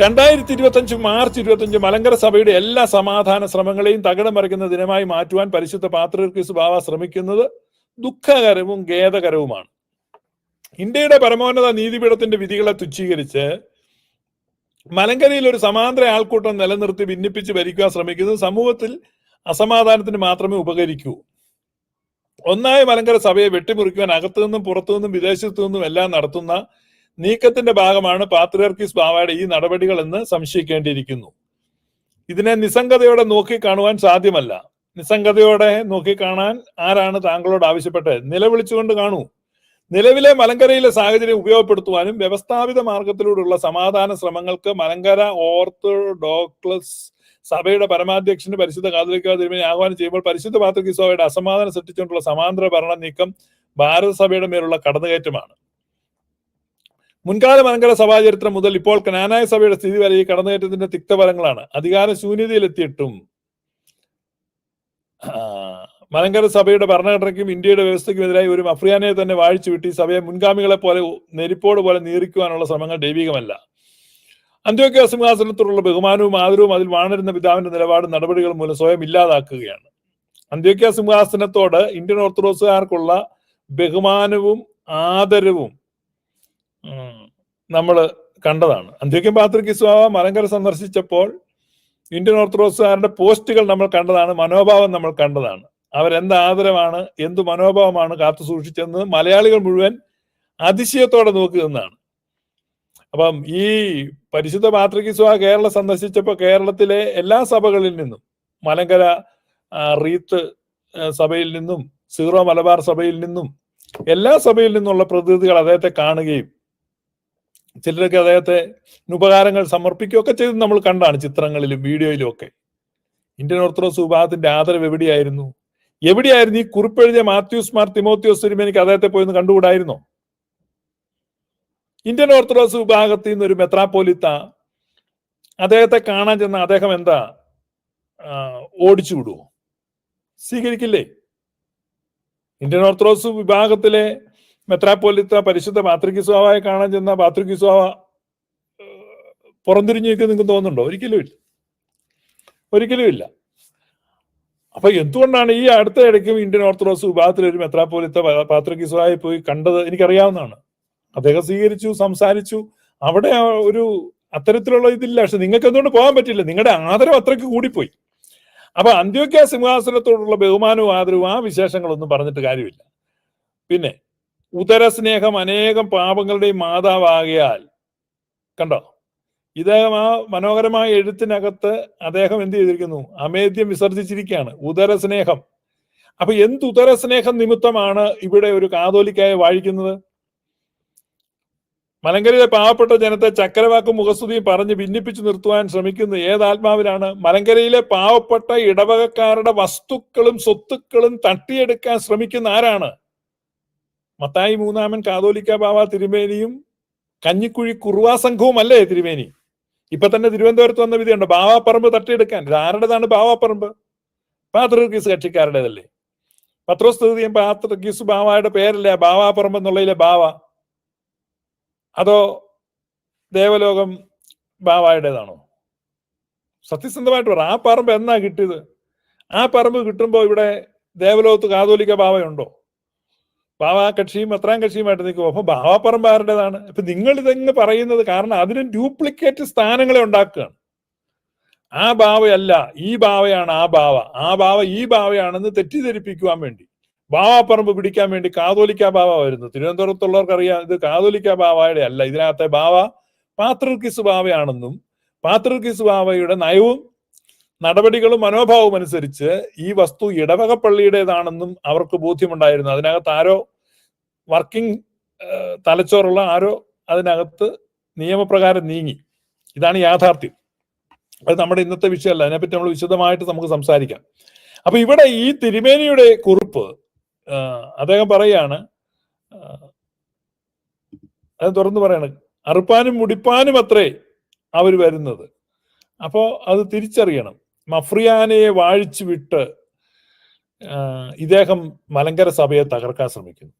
രണ്ടായിരത്തി ഇരുപത്തഞ്ച് മാർച്ച് ഇരുപത്തഞ്ച് മലങ്കര സഭയുടെ എല്ലാ സമാധാന ശ്രമങ്ങളെയും തകിടം മറിക്കുന്ന ദിനമായി മാറ്റുവാൻ പരിശുദ്ധ പാത്രീർക്കീസ് ബാവ ശ്രമിക്കുന്നത് ദുഃഖകരവും ഖേദകരവുമാണ്. ഇന്ത്യയുടെ പരമോന്നത നീതിപീഠത്തിന്റെ വിധികളെ തുച്ഛീകരിച്ച് മലങ്കരയിൽ ഒരു സമാന്തര ആൾക്കൂട്ടം നിലനിർത്തി ഭിന്നിപ്പിച്ച് ഭരിക്കാൻ ശ്രമിക്കുന്നത് സമൂഹത്തിൽ അസമാധാനത്തിന് മാത്രമേ ഉപകരിക്കൂ. ഒന്നായ മലങ്കര സഭയെ വെട്ടിമുറിക്കുവാൻ അകത്തു നിന്നും പുറത്തു നിന്നും വിദേശത്തു നിന്നും എല്ലാം നടത്തുന്ന നീക്കത്തിന്റെ ഭാഗമാണ് പാത്രിയർക്കിസ് ബാവയുടെ ഈ നടപടികൾ എന്ന് സംശയിക്കേണ്ടിയിരിക്കുന്നു. ഇതിനെ നിസ്സംഗതയോടെ നോക്കിക്കാണുവാൻ സാധ്യമല്ല. നിസ്സംഗതയോടെ നോക്കിക്കാണാൻ ആരാണ് താങ്കളോട് ആവശ്യപ്പെട്ടത്? നിലവിളിച്ചുകൊണ്ട് കാണൂ. നിലവിലെ മലങ്കരയിലെ സാഹചര്യം ഉപയോഗപ്പെടുത്തുവാനും വ്യവസ്ഥാപിത മാർഗത്തിലൂടെയുള്ള സമാധാന ശ്രമങ്ങൾക്ക് മലങ്കര ഓർത്തഡോക്ലസ് സഭയുടെ പരമാധ്യക്ഷന് പരിശുദ്ധ കാതലിക്ക തിരുമേനി ആഹ്വാനം ചെയ്യുമ്പോൾ പരിശുദ്ധ പാത്രകിസോയുടെ അസമാധാനം സൃഷ്ടിച്ചുകൊണ്ടുള്ള സമാന്തര ഭരണ നീക്കം ഭാരതസഭയുടെ മേലുള്ള കടന്നുകയറ്റമാണ്. മുൻകാല മലങ്കര സഭാചരിത്രം മുതൽ ഇപ്പോൾ കനാനായ സഭയുടെ സ്ഥിതി വരെ ഈ കടന്നുകയറ്റത്തിന്റെ തിക്തഫലങ്ങളാണ് അധികാര ശൂന്യതയിലെത്തിയിട്ടും മലങ്കര സഭയുടെ ഭരണഘടനയ്ക്കും ഇന്ത്യയുടെ വ്യവസ്ഥയ്ക്കും എതിരായി ഒരു മഫ്രിയാനെ തന്നെ വാഴിച്ചു വിട്ടി സഭയെ മുൻഗാമികളെ പോലെ നെരിപ്പോട് പോലെ നീറിക്കുവാനുള്ള ശ്രമങ്ങൾ ദൈവികമല്ല. അന്ത്യോക്യ സിംഹാസനത്തോടുള്ള ബഹുമാനവും ആദരവും അതിൽ വാണരുന്ന പിതാവിന്റെ നിലപാടും നടപടികൾ മൂലം സ്വയം ഇല്ലാതാക്കുകയാണ്. അന്ത്യോക്യ സിംഹാസനത്തോട് ഇന്ത്യൻ ഓർത്തഡോക്സുകാർക്കുള്ള ബഹുമാനവും ആദരവും നമ്മൾ കണ്ടതാണ്. അന്ത്യോക്യ പാത്രികിസ്വാവ മലങ്കര സന്ദർശിച്ചപ്പോൾ ഇന്ത്യൻ ഓർത്തഡോക്സുകാരുടെ പോസ്റ്റുകൾ നമ്മൾ കണ്ടതാണ് മനോഭാവം നമ്മൾ കണ്ടതാണ്. അവരെന്ത് ആദരവാണ് എന്ത് മനോഭാവമാണ് കാത്തു സൂക്ഷിച്ചെന്ന് മലയാളികൾ മുഴുവൻ അതിശയത്തോടെ നോക്കി നിന്നാണ്. അപ്പം ഈ പരിശുദ്ധ പാത്രികിസ്വ കേരളം സന്ദർശിച്ചപ്പോൾ കേരളത്തിലെ എല്ലാ സഭകളിൽ നിന്നും മലങ്കര റീത്ത് സഭയിൽ നിന്നും സീറോ മലബാർ സഭയിൽ നിന്നും എല്ലാ സഭയിൽ നിന്നുള്ള പ്രതിനിധികൾ അദ്ദേഹത്തെ കാണുകയും ചിലരൊക്കെ അദ്ദേഹത്തെ ഉപകാരങ്ങൾ സമർപ്പിക്കുകയൊക്കെ ചെയ്ത് നമ്മൾ കണ്ടാണ് ചിത്രങ്ങളിലും വീഡിയോയിലും ഒക്കെ. ഇന്ത്യൻ ഓർത്തഡോക്സ് വിഭാഗത്തിന്റെ ആദരവ് എവിടെയായിരുന്നു? എവിടെയായിരുന്നു ഈ കുറിപ്പെഴുതിയ മാത്യൂസ് മാർ തിമോത്യോസ് തിരുമേനിക്ക് അദ്ദേഹത്തെ പോയി ഒന്ന് കണ്ടുകൂടായിരുന്നോ? ഇന്ത്യൻ ഓർത്തഡോക്സ് വിഭാഗത്തിൽ നിന്ന് ഒരു മെത്രാപ്പോലിത്ത അദ്ദേഹത്തെ കാണാൻ ചെന്ന അദ്ദേഹം എന്താ? ഓടിച്ചു വിടുവോ? സ്വീകരിക്കില്ലേ? ഇന്ത്യൻ ഓർത്തഡോക്സ് വിഭാഗത്തിലെ മെത്രാപ്പോലിത്ത പരിശുദ്ധ പാത്രികിസ്വാവയെ കാണാൻ ചെന്ന പാത്രികിസ്വാവ പുറംതിരിഞ്ഞു നിൽക്കുന്ന നിങ്ങൾക്ക് തോന്നുന്നുണ്ടോ? ഒരിക്കലും ഇല്ല. ഒരിക്കലും ഇല്ല. അപ്പൊ എന്തുകൊണ്ടാണ് ഈ അടുത്ത ഇടയ്ക്കും ഇന്ത്യൻ ഓർത്തഡോക്സ് വിഭാഗത്തിൽ ഒരു മെത്രാപ്പോലിത്ത പാത്രികിസ്വായെ പോയി കണ്ടത്? എനിക്കറിയാവുന്നതാണ്. അദ്ദേഹം സ്വീകരിച്ചു സംസാരിച്ചു. അവിടെ ഒരു അത്തരത്തിലുള്ള ഇതില്ല. പക്ഷെ നിങ്ങൾക്ക് എന്തുകൊണ്ട് പോകാൻ പറ്റില്ല? നിങ്ങളുടെ ആദരവ് അത്രയ്ക്ക് കൂടിപ്പോയി. അപ്പൊ അന്ത്യോക്യ സിംഹാസനത്തോടുള്ള ബഹുമാനവും ആദരവും ആ വിശേഷങ്ങളൊന്നും പറഞ്ഞിട്ട് കാര്യമില്ല. പിന്നെ ഉദരസ്നേഹം അനേകം പാപങ്ങളുടെയും മാതാവാകിയാൽ. കണ്ടോ? ഇദ്ദേഹം ആ മനോഹരമായ എഴുത്തിനകത്ത് അദ്ദേഹം എന്ത് ചെയ്തിരിക്കുന്നു? അമേദ്യം വിസർജിച്ചിരിക്കുകയാണ്. ഉദരസ്നേഹം. അപ്പൊ എന്ത് ഉദരസ്നേഹം നിമിത്തമാണ് ഇവിടെ ഒരു കാതോലിക്കായ വാഴിക്കുന്നത്? മലങ്കരയിലെ പാവപ്പെട്ട ജനത്തെ ചക്കരവാക്കും മുഖസ്തുതിയും പറഞ്ഞ് ഭിന്നിപ്പിച്ചു നിർത്തുവാൻ ശ്രമിക്കുന്ന ഏത് ആത്മാവിലാണ് മലങ്കരയിലെ പാവപ്പെട്ട ഇടവകക്കാരുടെ വസ്തുക്കളും സ്വത്തുക്കളും തട്ടിയെടുക്കാൻ ശ്രമിക്കുന്ന ആരാണ്? മത്തായി മൂന്നാമൻ കാതോലിക്ക ബാവ തിരുമേനിയും കഞ്ഞിക്കുഴി കുറുവാ സംഘവും അല്ലേ തിരുമേനി? ഇപ്പൊ തന്നെ തിരുവനന്തപുരത്ത് വന്ന വിധിയുണ്ട്? ബാവാപ്പറമ്പ് തട്ടിയെടുക്കാൻ. ഇത് ആരുടേതാണ് ബാവാപ്പറമ്പ് പാത്രഗീസ് കക്ഷിക്കാരുടേതല്ലേ? പത്രോസ്തുതിയും പാത്രഗീസ് ബാവായുടെ പേരല്ലേ? ബാവാപ്പറമ്പ് എന്നുള്ളതിലെ ബാവ. അതോ ദേവലോകം ബാവായുടേതാണോ? സത്യസന്ധമായിട്ട് പറ. ആ പറമ്പ് എന്നാ കിട്ടിയത്? ആ പറമ്പ് കിട്ടുമ്പോൾ ഇവിടെ ദേവലോകത്ത് കാതോലിക്ക ബാവയുണ്ടോ? ബാവ കക്ഷിയും എത്രാം കക്ഷിയുമായിട്ട് നിൽക്കും അപ്പൊ ബാവാപ്പറമ്പ് ആരുടേതാണ് ഇപ്പൊ നിങ്ങൾ ഇതെങ്ങ് പറയുന്നത് കാരണം അതിന് ഡ്യൂപ്ലിക്കേറ്റ് സ്ഥാനങ്ങളെ ഉണ്ടാക്കുകയാണ്. ആ ബാവയല്ല ഈ ബാവയാണ് ആ ബാവ ആ ബാവ ഈ ബാവയാണെന്ന് തെറ്റിദ്ധരിപ്പിക്കുവാൻ വേണ്ടി. ബാവാപ്പറമ്പ് പിടിക്കാൻ വേണ്ടി കാതോലിക്ക ബാവ വരുന്നു. തിരുവനന്തപുരത്തുള്ളവർക്ക് അറിയാം ഇത് കാതോലിക്ക ബാവയുടെ അല്ല. ഇതിനകത്തെ ബാവ പാത്രർക്കിസ് ബാവയാണെന്നും പാത്രർക്കിസ് ബാവയുടെ നയവും നടപടികളും മനോഭാവവും അനുസരിച്ച് ഈ വസ്തു ഇടവക പള്ളിയുടേതാണെന്നും അവർക്ക് ബോധ്യമുണ്ടായിരുന്നു. അതിനകത്ത് ആരോ വർക്കിംഗ് തലച്ചോറുള്ള ആരോ അതിനകത്ത് നിയമപ്രകാരം നീങ്ങി. ഇതാണ് യാഥാർത്ഥ്യം. അത് നമ്മുടെ ഇന്നത്തെ വിഷയമല്ല. അതിനെപ്പറ്റി നമ്മൾ വിശദമായിട്ട് നമുക്ക് സംസാരിക്കാം. അപ്പൊ ഇവിടെ ഈ തിരുമേനിയുടെ കുറിപ്പ് അദ്ദേഹം പറയാണ് അത് തുറന്നു പറയാണ് അറുപ്പാനും മുടിപ്പാനും അത്രേ അവർ വരുന്നത്. അപ്പോ അത് തിരിച്ചറിയണം. മഫ്രിയാനയെ വാഴിച്ചു വിട്ട് ഇദ്ദേഹം മലങ്കര സഭയെ തകർക്കാൻ ശ്രമിക്കുന്നു.